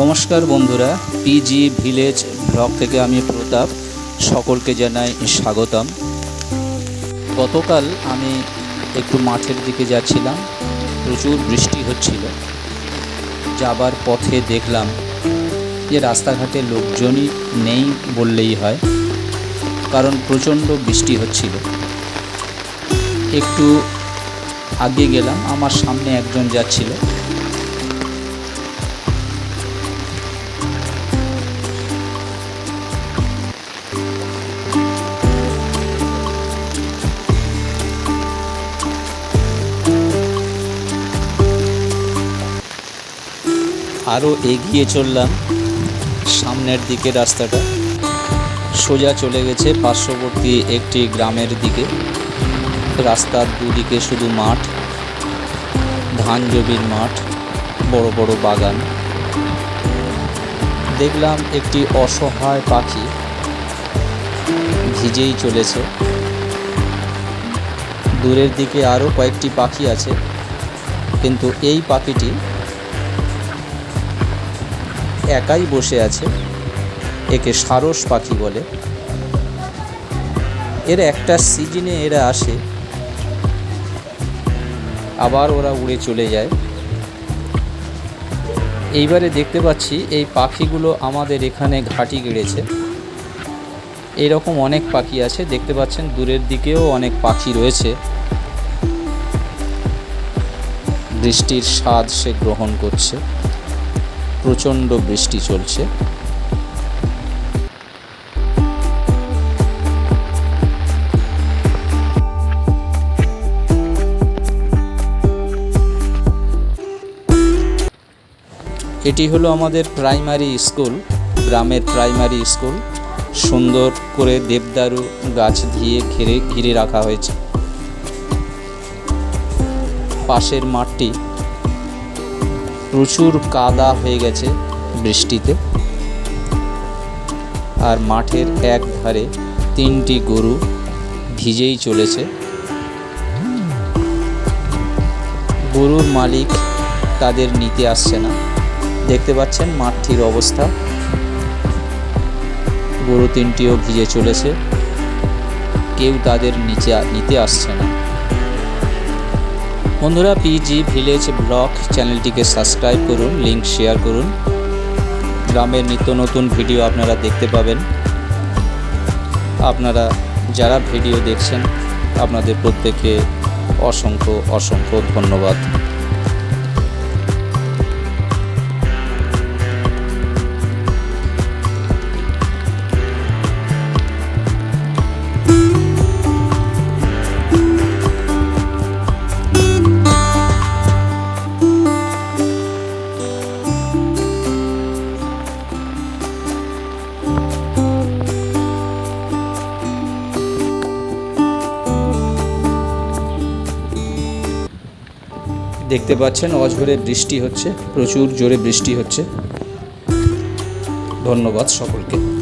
নমস্কার বন্ধুরা PG village blog থেকে আমি প্রতাপ, সকলকে জানাই স্বাগতম। গতকাল আমি একটু মাঠের দিকে যাচ্ছিলাম, প্রচুর বৃষ্টি হচ্ছিল। যাবার পথে দেখলাম যে রাস্তাঘাটে লোকজনই নেই বললেই হয়, কারণ প্রচণ্ড বৃষ্টি হচ্ছিল। একটু আগে গেলাম, আমার সামনে একজন যাচ্ছিল। আরও এগিয়ে চললাম। সামনের দিকে রাস্তাটা। সোজা চলে গেছে পার্শ্ববর্তী একটি গ্রামের দিকে। রাস্তার দুদিকে শুধু মাঠ। ধান জমির মাঠ, বড় বড় বাগান। দেখলাম একটি অসহায় পাখি ভিজেই চলেছে। দূরের দিকে আরও কয়েকটি পাখি আছে, কিন্তু এই পাখিটি একাই বসে আছে, একে সারস পাখি বলে। এর একটা সিজনে এরা আসে, আবার ওরা উড়ে চলে যায়। এইবারে দেখতে পাচ্ছি এই পাখিগুলো আমাদের এখানে ঘাঁটি গেড়েছে। এইরকম অনেক পাখি আছে, দেখতে পাচ্ছেন দূরের দিকেও অনেক পাখি রয়েছে। বৃষ্টির স্বাদ সে গ্রহণ করছে। প্রচণ্ড বৃষ্টি চলছে। এটি হলো আমাদের প্রাইমারি স্কুল, গ্রামের প্রাইমারি স্কুল। সুন্দর করে দেবদারু গাছ দিয়ে ঘিরে ঘিরে রাখা হয়েছে। পাশের মাঠটি প্রচুর কাদা হয়ে গেছে বৃষ্টিতে। আর মাঠের এক ধারে তিনটি গরু ভিজেই চলেছে। গরুর মালিক তাদের নিতে আসছে না। দেখতে পাচ্ছেন মাঠটির অবস্থা। গরু তিনটিও ভিজে চলেছে। কেউ তাদের নিচে নিতে আসছে না। বন্ধুরা পিজি ভিলেজ ব্লগ চ্যানেলটিকে সাবস্ক্রাইব করুন লিংক শেয়ার করুন। গ্রামের নিত্য নতুন ভিডিও আপনারা দেখতে পাবেন। আপনারা যারা ভিডিও দেখছেন, আপনাদের প্রত্যেকে অসংখ্য অসংখ্য ধন্যবাদ। দেখতে পাচ্ছেন অঝোরে বৃষ্টি হচ্ছে প্রচুর জোরে বৃষ্টি হচ্ছে। ধন্যবাদ সকলকে।